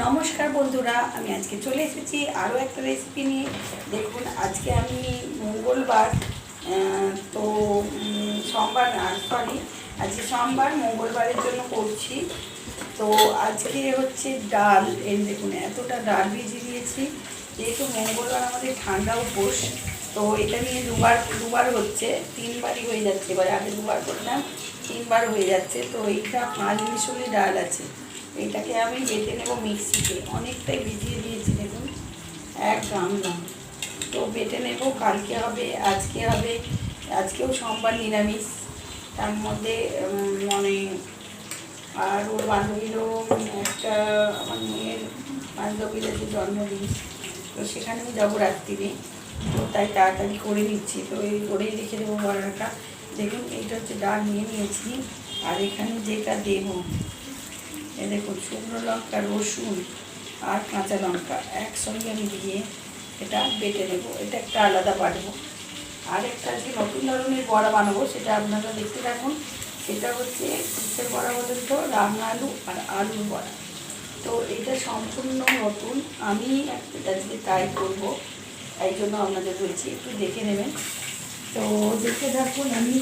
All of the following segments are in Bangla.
নমস্কার বন্ধুরা, আমি আজকে চলে এসেছি আরও একটা রেসিপি নিয়ে। দেখুন, আজকে আমি মঙ্গলবার তো সোমবার সরি আজকে সোমবার মঙ্গলবারের জন্য করছি। তো আজকে হচ্ছে ডাল, এই দেখুন, এতটা ডাল ভিজিয়ে দিয়েছি যেহেতু মঙ্গলবার আমাদের ঠান্ডা উপোস, তো এটা নিয়ে দুবার দুবার হচ্ছে, তিনবারই হয়ে যাচ্ছে। এবার আগে দুবার করলাম, তিনবার হয়ে যাচ্ছে। তো এইটা পাঁচ মিশলি ডাল আছে। এইটাকে আমি বেটে নেব মিক্সিতে। অনেকটাই ভিজিয়ে দিয়েছি দেখুন, এক গ্রাম তো বেটে নেব, কালকে হবে, আজকে হবে, আজকেও সোমবার নিরামিষ। তার মধ্যে মানে আর ওর বান্ধবীরও একটা, আমার মেয়ের বান্ধবীর আছে জন্মদিন, তো সেখানেও যাব রাত্রিরে। তো তাই তাড়াতাড়ি করে নিচ্ছি, তো এই করেই রেখে দেবো বড়াটা। দেখুন, এইটা হচ্ছে ডাল নিয়ে নিয়েছি, আর এখানে যেটা দেবো এ দেখুন, শুকনো লঙ্কা, রসুন আর কাঁচা লঙ্কা একসঙ্গে আমি দিয়ে এটা বেটে নেব। এটা একটা আলাদা বাটবো। আর একটা আজকে নতুন ধরনের বড়া বানাবো, সেটা আপনারা দেখতে থাকুন। সেটা হচ্ছে কিসের বড়া বলুন তো, রান্না আলু আর আলুর বড়া। তো এটা সম্পূর্ণ নতুন। আমি একটা আজকে ট্রাই করব। এই জন্য আপনাদের বলছি, একটু দেখে নেবেন। তো দেখে থাকুন, আমি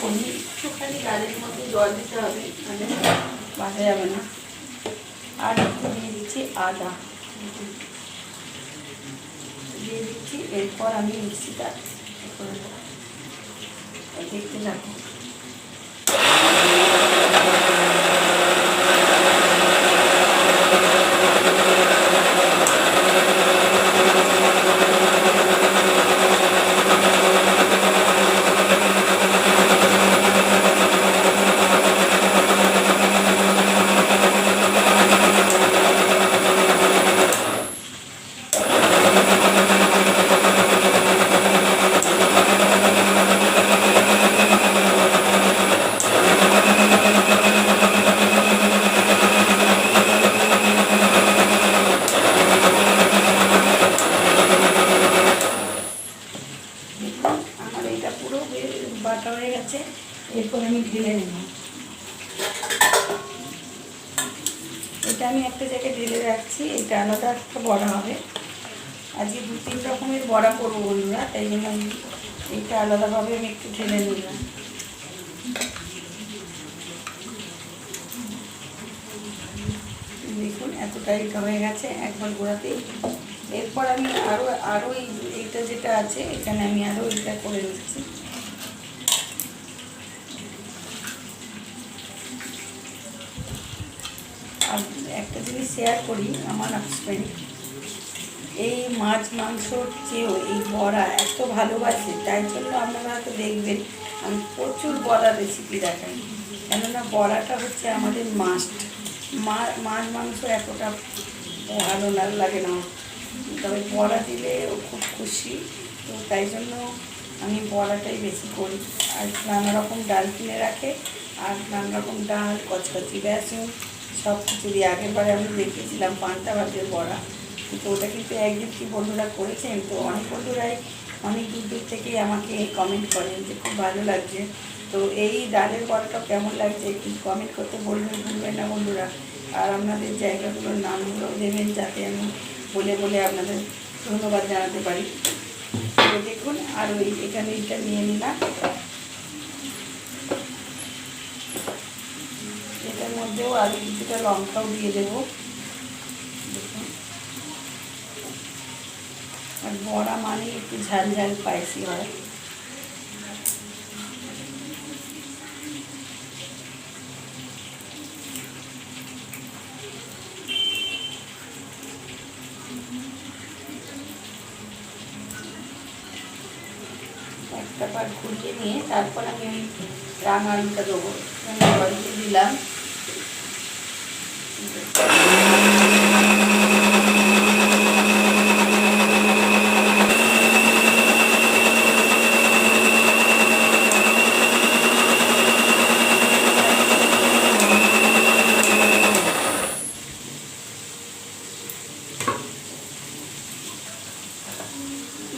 করি একটুখানি ডালের মধ্যে জল দিতে হবে। মানে বাঁচা যাবে না। আর একটু দিয়ে দিচ্ছি আদা। দিয়ে দিচ্ছি, এরপর আমি মিক্সিটা দেখতে থাকুন আমার এটা পুরো বাটা হয়ে গেছে, এরপর আমি ঢেলে নেব। এটা আমি একটা জায়গায় ঢেলে রাখছি, এটা আলাদা একটা বড়া হবে। আজকে দু তিন রকমের বড়া করব বন্ধুরা, তাই জন্য আমি এইটা আলাদাভাবে আমি একটু ঢেলে নিলাম। দেখুন এতটাই এটা হয়ে গেছে, একবার গোড়াতেই এরপর আমি আরও আরও এই এইটা যেটা আছে, এখানে আমি আরও এটা করে নিচ্ছি। আর একটা জিনিস শেয়ার করি আমার হাজব্যান্ড এই মাছ, মাংসর চেয়েও এই বড়া এত ভালোবাসে, তাই জন্য আপনারা হয়তো দেখবেন আমি প্রচুর বড়া রেসিপি দেখাই। কেননা বড়াটা হচ্ছে আমাদের মাস্ট মাছ, মাংস এতটা ভালো লাগে না। তবে বড়া দিলে ও খুব খুশি। তো তাই জন্য আমি বড়াটাই বেশি করি। আর নানা রকম ডাল কিনে রাখে, আর নানা রকম ডাল, কচকচি, বেসন, সব কিছু দিয়ে। আগের বারে আমি দেখিয়েছিলাম পান্তা ভাতের বড়া। কিন্তু ওটা কিন্তু একদিন কি বন্ধুরা করেছেন? তো অনেক বন্ধুরাই অনেক দূর দূর থেকেই আমাকে কমেন্ট করেন যে খুব ভালো লাগছে। তো এই ডালের বড়াটা কেমন লাগছে একটু কমেন্ট করতে বলবেন, ভুলবেন না বন্ধুরা। আর আপনাদের জায়গাগুলোর নামগুলো দেবেন যাতে আমি বলে বলে আপনাদের ধন্যবাদ জানাতে পারি। দেখুন, আর ওই এখানে এটা নিয়ে নিলাম। এটার মধ্যেও আরও কিছুটা লঙ্কাও দিয়ে দেব। দেখুন। আর বড়া মানে একটু ঝাল ঝাল পাইসি হয়। একটা ঘুরিয়ে নিয়ে তারপর আমি ওই রাঙা আলুটা দেবো। জল দিয়ে দিলাম।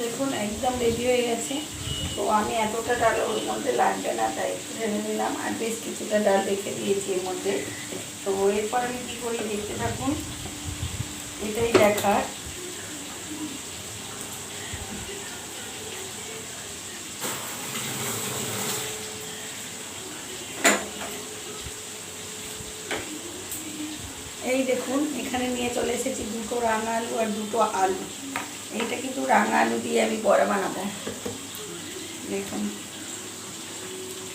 দেখুন, একদম রেডি হয়ে গেছে। তো আমি এতটা ডাল ওর মধ্যে লাগবে না, তাই ঢেলে নিলাম আর বেশ কিছুটা ডাল রেখে দিয়েছি এর মধ্যে। তো এরপর আমি কী করি দেখতে থাকুন, এটাই দেখার। এই দেখুন, এখানে নিয়ে চলে এসেছি দুটো রাঙা আলু আর দুটো আলু। এইটা কিন্তু রাঙা আলু দিয়ে আমি বড়া বানাবো। দেখুন।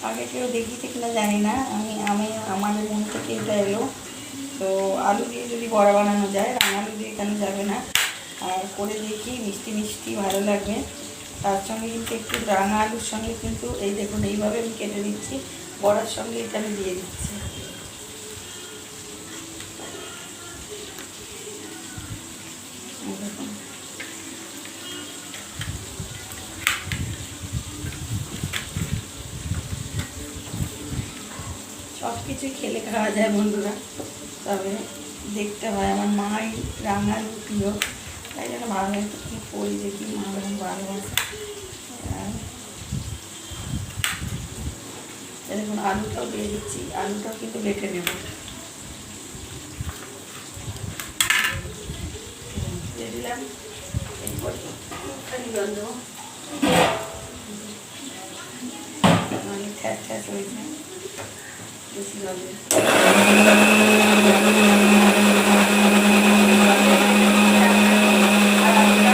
আগে কেউ দেখিতে কিনা জানি না। আমি আমি আমার মন থেকে এটা এলো। তো আলু দিয়ে যদি বড়া বানানো যায়, রাঙা আলু দিয়ে কেন যাবে না? আর করে দেখি, মিষ্টি মিষ্টি, ভালো লাগবে তার সঙ্গে কিন্তু একটু রাঙা আলুর সঙ্গে কিন্তু এই দেখুন, এইভাবে আমি কেটে দিচ্ছি বড়ার সঙ্গে এটা আমি দিয়ে দিচ্ছি। খাওয়া যায় বন্ধুরা। তবে দেখতে হয়, আমার মাই রান্নার প্রিয়। তাই জন্য ভালো কী করি দেখি মা যখন ভালোবাসে। দেখুন আলুটাও দিয়ে দিচ্ছি, আলুটাও কিন্তু বেটে নেব। দিলাম, এরপর বেশি জল দিই। আর আলুটা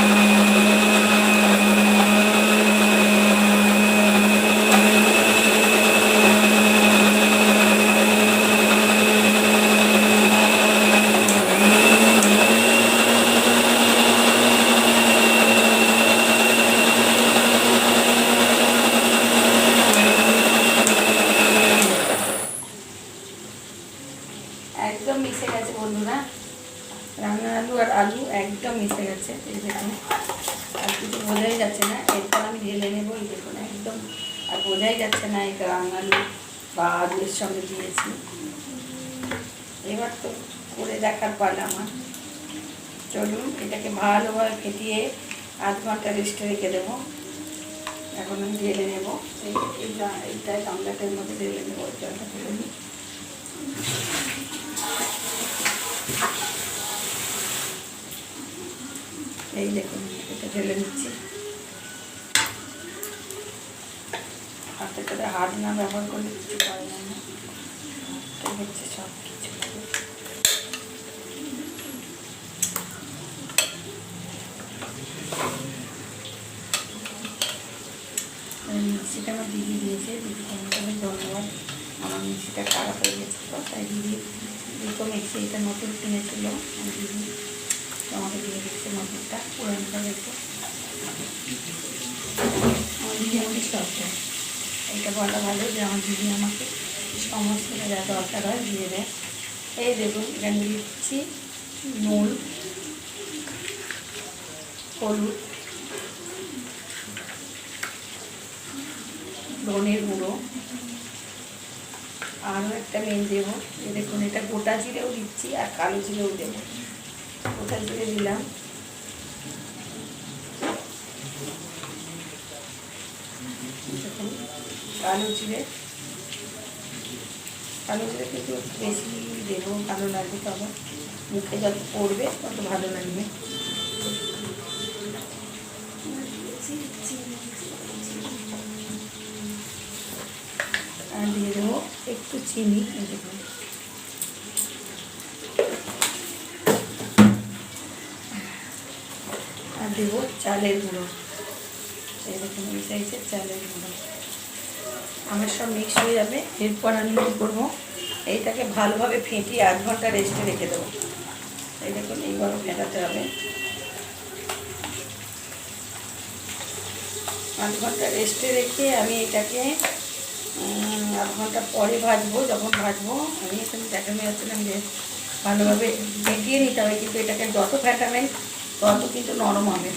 একদম মিশে গেছে বন্ধুরা রান্না আলু আর আলু একদম মিশে গেছে এই দেখুন আর কিছু বোঝাই যাচ্ছে না এরপর আমি ঢেলে নেব এই দেখুন একদম আর বোঝাই যাচ্ছে না এটা রান্না আলু বা আলুর সঙ্গে দিয়েছি এবার তো করে দেখার পালা আমার চলুন এটাকে ভালোভাবে ফেটিয়ে আধ ঘণ্টা রেস্টে রেখে দেবো। এখন আমি ঢেলে নেব। এই এই গামলাটার মধ্যে ঢেলে নেব জলটা ফেলে নিই। এই দেখুন, এটা ঢেলে নিচ্ছি। হাতে করে হাত না ব্যবহার করলে কিছু পারে না হচ্ছে সব কিছু এই মিক্সিটা আমার দিদি দিয়েছে, দিদিকে অনেক অনেক ধন্যবাদ। আমার মিক্সিটা খারাপ হয়ে গেছে তো, তাই দিদি দুটো মিক্সি এটা নতুন কিনেছিল দিদি। আমাকে দিয়ে দিচ্ছে নতুনটা, পুরানটা রেখে আমার দিদি আমাকে সব দেয়। এটা বলা ভালো যে আমার দিদি আমাকে সমস্ত যা দরকার হয় দিয়ে দেয়। এই দেখুন, এখানে দিচ্ছি নুন, হলুদ। ধনের গুঁড়ো। আরও একটা মেন দেবো। দেখুন, এটা গোটা জিরেও দিচ্ছি আর কালো জিরেও দেবো। গোটা জিরে দিলাম। দেখুন, কালো জিরে। কালো জিরে কিন্তু বেশি দেবো, ভালো লাগবে তবে। মুখে যত পড়বে তত ভালো লাগবে। একটু চিনি আর দেবো চালের গুঁড়ো। এই দেখুন, এই সাইজের চালের গুঁড়ো। আমার সব মিক্স হয়ে যাবে। এরপর আমি কী করব? এইটাকে ভালোভাবে ফেটিয়ে আধ ঘণ্টা রেস্টে রেখে দেবো। এই দেখুন এইভাবে ফেটাতে হবে। আধ ঘণ্টা রেস্টে রেখে আমি এটাকে আধ ঘণ্টা পরে ভাজবো, যখন ভাজবো, আমি এখানে দেখানো যাচ্ছিলাম যে ভালোভাবে ফেটিয়ে নিতে হবে, কিন্তু এটাকে যত ফেটাবেন তত কিন্তু নরম হবে।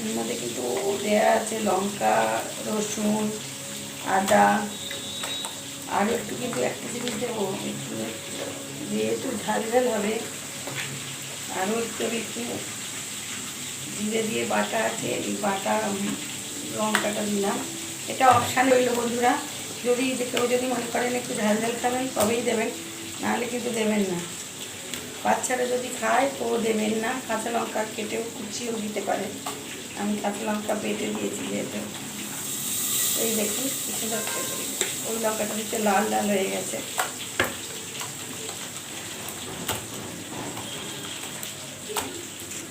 এর মধ্যে কিন্তু দেওয়া আছে লঙ্কা, রসুন, আদা আরও একটু কিন্তু একটা জিনিস দেবো, একটু যেহেতু ঝাল ঝাল হবে আরও একটু একটু জিরে দিয়ে বাটা আছে, এই বাটা লঙ্কাটা দিলাম। এটা অপশান রইল বন্ধুরা। যদি কেউ যদি মনে করেন একটু ঝাল ঝাল খাবেন, তবেই দেবেন। নাহলে কিন্তু দেবেন না। বাচ্চারা যদি খায়, তো দেবেন না। কাঁচা লঙ্কা কেটেও কুচিয়েও দিতে পারেন আমি কাঁচা লঙ্কা বেটে দিয়েছি যেহেতু। এই দেখুন কিছু লঙ্কা ওই লঙ্কাটা দিতে লাল লাল হয়ে গেছে।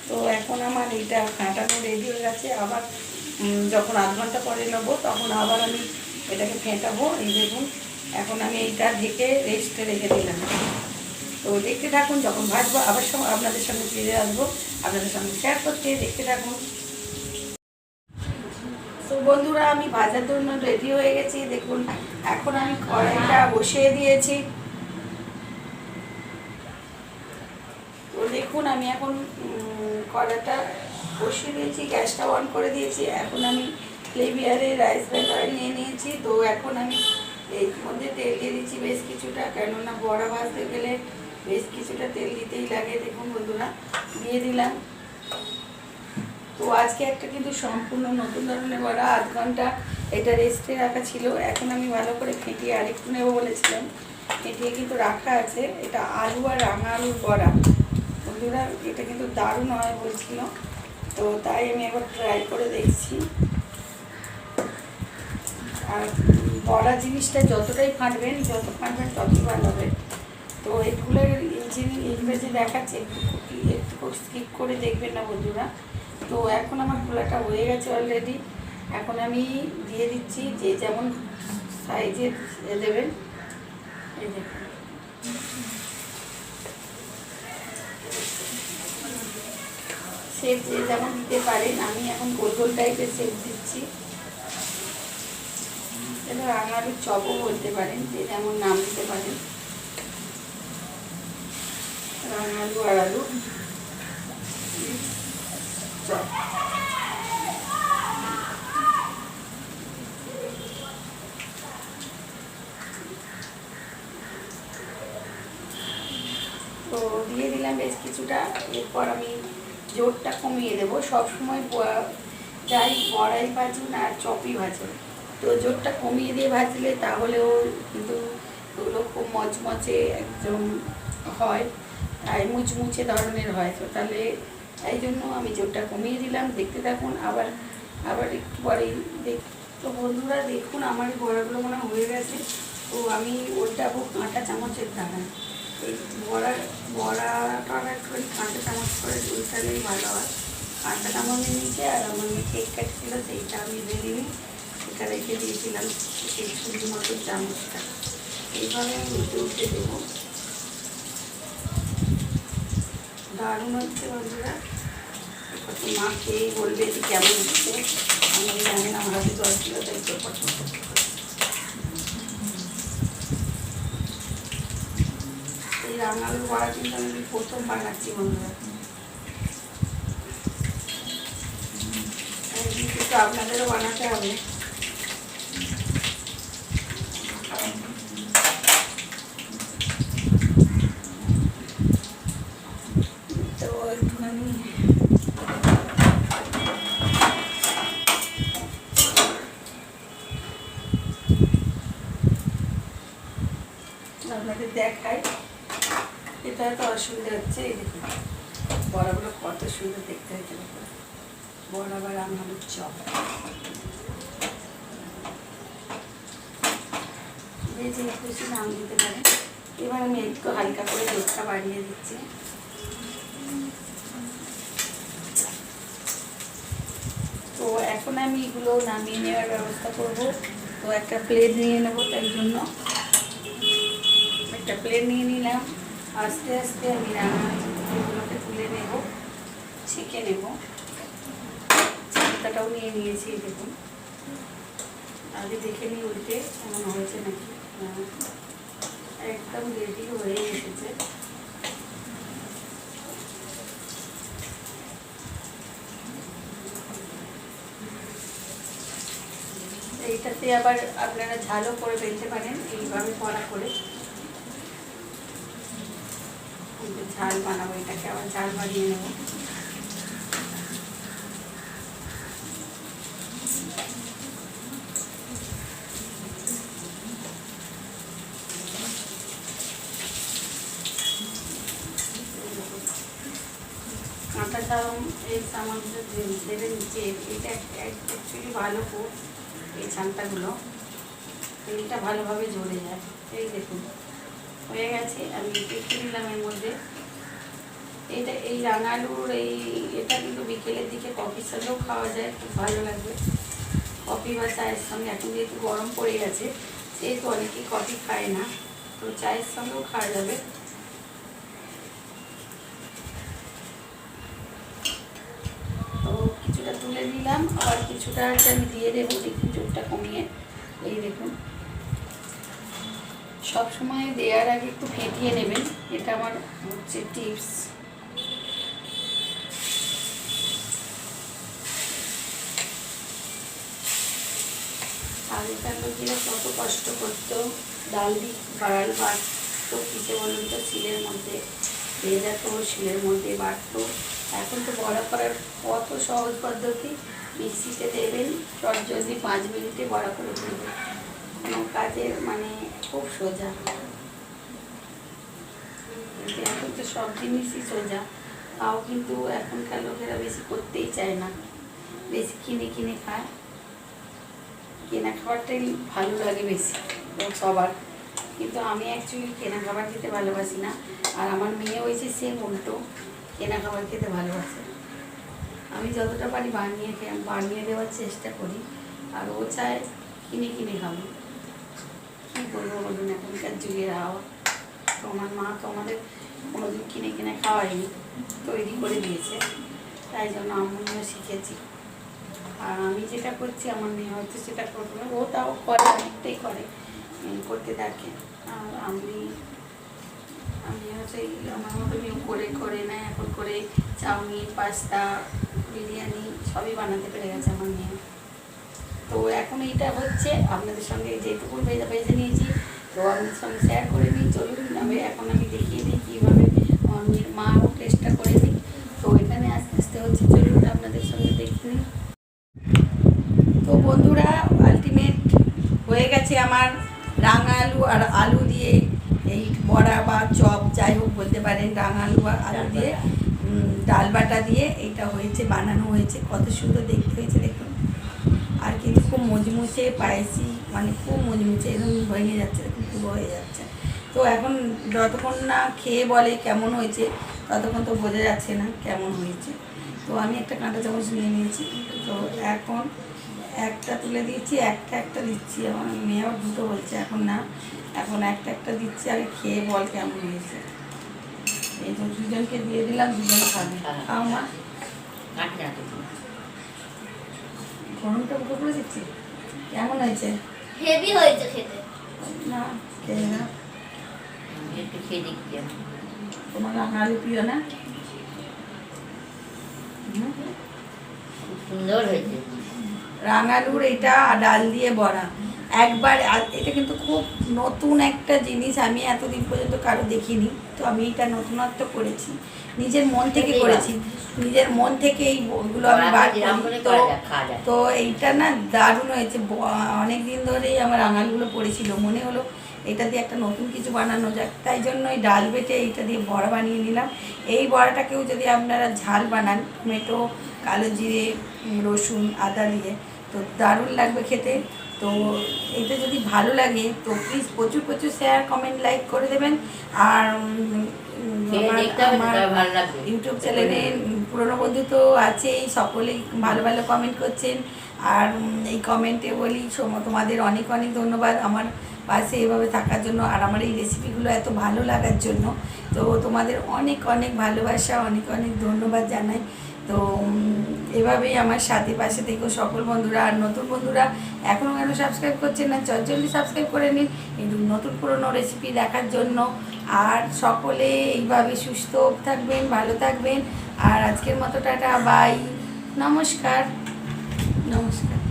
তো এখন আমার এইটা কাঁটানো রেডি হয়ে গেছে। আবার যখন আধ ঘণ্টা পরে নেব, তখন আবার আমি এটাকে ফেটাবো, এই দেখুন, এখন আমি এইটা ঢেকে রেস্টে রেখে দিলাম। তো দেখতে থাকুন, যখন ভাজবো, আবার আপনাদের সঙ্গে ফিরে আসব, আপনাদের সঙ্গে শেয়ার করতে, দেখতে থাকুন। তো বন্ধুরা, আমি ভাজার জন্য রেডি হয়ে গেছি, দেখুন, এখন আমি কড়াইটা বসিয়ে দিয়েছি। তো দেখুন, আমি এখন কড়াটা বসিয়ে দিয়েছি, গ্যাসটা অন করে দিয়েছি। এখন আমি ফ্লেভিয়ারে রাইস ব্যাটার নিয়ে নিয়েছি। তো এখন আমি এর মধ্যে তেল দিয়ে দিচ্ছি বেশ কিছুটা, কেননা বড়া ভাজতে গেলে বেশ কিছুটা তেল দিতেই লাগে। দেখুন বন্ধুরা, দিয়ে দিলাম। তো আজকে একটা কিন্তু সম্পূর্ণ নতুন ধরনের বড়া, আধ ঘণ্টা এটা রেস্টে রাখা ছিল। এখন আমি ভালো করে ফেটিয়ে আরেকটু নেব বলেছিলাম। ফেটিয়ে কিন্তু রাখা আছে। এটা আলু আর রাঙা আলুর বড়া। বন্ধুরা, এটা কিন্তু দারুণ হয় বলছিল। তো তাই আমি একবার ট্রাই করে দেখছি। আর বড়া জিনিসটা যতটাই ফাটবেন, যত ফাটবেন ততই ভালো হবে। তো এগুলোর ইংরেজি দেখাচ্ছে, একটু একটু স্কিপ করে দেখবেন না বন্ধুরা। তো এখন আমার খোলাটা হয়ে গেছে অলরেডি এখন আমি দিয়ে দিচ্ছি, যে যেমন সাইজের দেবেন। এই দেখুন। শেপ যে যেমন দিতে পারেন, আমি এখন গোল গোল টাইপের শেপ দিচ্ছি এটা চপও বলতে পারেন, যে যেমন নাম দিতে পারেন। রাঙালু আলু। চপ। তো দিয়ে দিলাম বেশ কিছুটা, এরপর আমি জোরটা কমিয়ে দেবো। সবসময় যাই বড়াই ভাজুন আর চপই ভাজুন। তো জোরটা কমিয়ে দিয়ে ভাজলে তাহলেও কিন্তু ওগুলো খুব মচমচে একদম হয়। আর মুচমুচে ধরনের হয়। তো তাহলে এই জন্য আমি জোরটা কমিয়ে দিলাম। দেখতে থাকুন, আবার আবার একটু পরেই দেখ, তো বন্ধুরা দেখুন, আমার এই মনে হয় গেছে। তো আমি ওটাবো কাঁটা চামচের দ্বারা বড়া বড়াটা একটুখানি কাঁটা চামচ করে উল্টালেই ভালো হয়। কাঁটা চামচ নিচে আর আমার কেক কাটছিল সেইটা আমি বেরিয়ে সেটা রেখে দিয়েছিলাম সেই সুন্দর মতো চামচটা। এইভাবে আমি উল্টে উল্টে দেবো। দারুণ হচ্ছে বন্ধুরা। কত মা খেয়েই বলবে যে কেমন হচ্ছে? আমি জানি না আমার জল ছিল তাই তো এই রাঙালু বড়া কিন্তু আমি প্রথম বানাচ্ছি বন্ধুরা তো আপনাদেরও বানাতে হবে। তো একটুখানি আপনাদের দেখাই এটা তো অসুবিধা হচ্ছে, এই দেখুন। বড়াগুলো কত সুন্দর দেখতে হয়েছে বড়া বা রান্নালুর চপ। যে যে নাম দিতে পারে। এবার আমি একটু হালকা করে দুধটা বাড়িয়ে দিচ্ছি। তো এখন আমি এগুলো নামিয়ে নেওয়ার ব্যবস্থা করব। তো একটা প্লেট নিয়ে নেব, তাই জন্য। একটা প্লেট নিয়ে নিলাম। আস্তে আস্তে আমি রান্নাগুলোকে তুলে নেব, ছেঁকে নেব। চিন্তাটাও নিয়ে নিয়েছি দেখুন। আগে দেখে নিই উল্টে এমন হয়েছে নাকি। একদম রেডি হয়ে এসেছে। এইটাতে আবার আপনারা ঝালও করে ফেলতে পারেন, এইভাবে করা করে কিন্তু ঝাল বানাবো, এটাকে আবার ঝাল বানিয়ে নেব। এই অ্যাকচুয়ালি ভালো এই তেলটা ভালোভাবে ঝরে যায়। এই দেখুন, হয়ে গেছে, আমি একটু নিলাম এর মধ্যে। এটা এই রাঙালুর এই, এটা কিন্তু বিকেলের দিকে কফির সঙ্গেও খাওয়া যায়, খুব ভালো লাগবে। কফি বা চায়ের সঙ্গে, এখন যেহেতু গরম পড়ে গেছে, সেহেতু অনেকেই কফি খায় না, তো চায়ের সঙ্গেও খাওয়া যাবে। তো কিছুটা তুলে নিলাম, আবার কিছুটা আমি দিয়ে দেবো, দেখুন চোখটা কমিয়ে। এই দেখুন। সব সময় দেওয়ার আগে একটু ফেটিয়ে নেবেন, এটা আমার হচ্ছে টিপস। আগেকার লোকেরা কত কষ্ট করতো। ডাল দি বাড়াল বাটতো কিসে বলুন তো, শিলের মধ্যে। ভেজাতো শিলের মধ্যে বাড়তো এখন তো বড়া করার কত সহজ পদ্ধতি। মিক্সিতে দেবেন, চট জলদি পাঁচ মিনিটে বড়া করে দেবেন। কোনো কাজের মানে খুব সোজা। এখন তো সব জিনিসই সোজা। তাও কিন্তু এখনকার লোকেরা বেশি করতেই চায় না। বেশি কিনে কিনে খায়। কেনা খাবারটাই ভালো লাগে বেশি সবার। কিন্তু আমি অ্যাকচুয়ালি কেনা খাবার খেতে ভালোবাসি না, আর আমার মেয়ে হয়েছে সেম উল্টো কেনা খাবার খেতে ভালোবাসে। আমি যতটা পারি বানিয়ে বানিয়ে দেওয়ার চেষ্টা করি, আর ও চায় কিনে কিনে খাব। কী করব বলুন, এখনকার যুগের হাওয়া। তো আমার মা তো আমাদের কোনোদিন কিনে কিনে খাওয়াইনি তৈরি করে দিয়েছে। তাই জন্য আমিও শিখেছি। আর আমি যেটা করছি, আমার মেয়ে হয়তো সেটা করবে। না ও তাও করে, অনেকটাই করে করতে থাকে। আর আমি আমি হচ্ছে আমার মতো মেয়ে করে করে নেয় এখন করে চাউমিন, পাস্তা, বিরিয়ানি সবই বানাতে পেরে গেছে আমার মেয়ে। তো এখন এইটা হচ্ছে, আপনাদের সঙ্গে যেটুকু ভেজা, ভেজে নিয়েছি, তো আপনাদের সঙ্গে শেয়ার করে নিই চলুন আমি এখন আমি দেখিয়ে দিই কীভাবে আমার মেয়ের মাও টেস্টটা করে দিই তো এখানে আস্তে আস্তে হচ্ছে, চলুন আপনাদের সঙ্গে দেখে নিই। তো বন্ধুরা আলটিমেট হয়ে গেছে আমার রাঙা আলু আর আলু দিয়ে এই বড়া বা চপ যাই হোক বলতে পারেন রাঙা আলু আর আলু দিয়ে ডাল বাটা দিয়ে এটা হয়েছে বানানো হয়েছে। কত সুন্দর দেখতে হয়েছে দেখুন। আর কিন্তু খুব মুচমুচে পায়েসি মানে খুব মুচমুচে এরকম ভেঙে যাচ্ছে পুরো হয়ে যাচ্ছে। তো এখন যতক্ষণ না খেয়ে বলে কেমন হয়েছে ততক্ষণ তো বোঝা যাচ্ছে না কেমন হয়েছে। তো আমি একটা কাঁটা চামচ নিয়ে নিয়েছি। তো এখন একটা তুলে দিয়েছি একটা একটা দিচ্ছি। আমার মেয়েও দুটো বলছে এখন না এখন একটা একটা দিচ্ছি আগে খেয়ে বল কেমন হয়েছে। এই তো দুজনকে দিয়ে দিলাম দুজন খাবে। খাও মা। গরমটা উঠে করে দিচ্ছি? কেমন হয়েছে? হেভি হয়েছে খেতে। না খেয়ে না একটু খেয়ে আমি। তোমার আলু প্রিয় না? খুব সুন্দর হয়েছে। রাঙালুর এটা ডাল দিয়ে বড়া। একবার এটা কিন্তু খুব নতুন একটা জিনিস আমি এতদিন পর্যন্ত কারও দেখিনি তো আমি এটা নতুনত্ব করেছি। নিজের মন থেকে করেছি। নিজের মন থেকে এই ওগুলো আমি বার করি তো। তো এইটা না দারুণ হয়েছে। অনেক দিন ধরেই আমার আঙালগুলো পড়েছিল। মনে হলো এটা দিয়ে একটা নতুন কিছু বানানো যাক। তাই জন্য এই ডাল বেটে এইটা দিয়ে বড়া বানিয়ে নিলাম। এই বড়াটাকেও যদি আপনারা ঝাল বানান টমেটো কালো জিরে রসুন আদা দিয়ে তো দারুণ লাগবে খেতে। তো এটা যদি ভালো লাগে তো প্লিজ প্রচুর প্রচুর শেয়ার কমেন্ট লাইক করে দেবেন। আর আমার- ইউটিউব চ্যানেলে পুরনো বন্ধু তো আছেই সকলেই ভালো ভালো কমেন্ট করছেন। আর এই কমেন্টে বলি তোমাদের অনেক অনেক ধন্যবাদ। আমার পাশে এভাবে থাকার জন্য আর আমার এই রেসিপিগুলো এত ভালো লাগার জন্য। তো তোমাদের অনেক অনেক ভালোবাসা, অনেক অনেক ধন্যবাদ জানাই। তো এভাবেই আমার সাথে পাশে থেকেও সকল বন্ধুরা। আর নতুন বন্ধুরা এখনও কেন সাবস্ক্রাইব করছেন না জলদি সাবস্ক্রাইব করে নিন। এই নতুন পুরনো রেসিপি দেখার জন্য। আর সকলে এইভাবে সুস্থ থাকবেন, ভালো থাকবেন। আর আজকের মতো টাটা বাই নমস্কার। নমস্কার।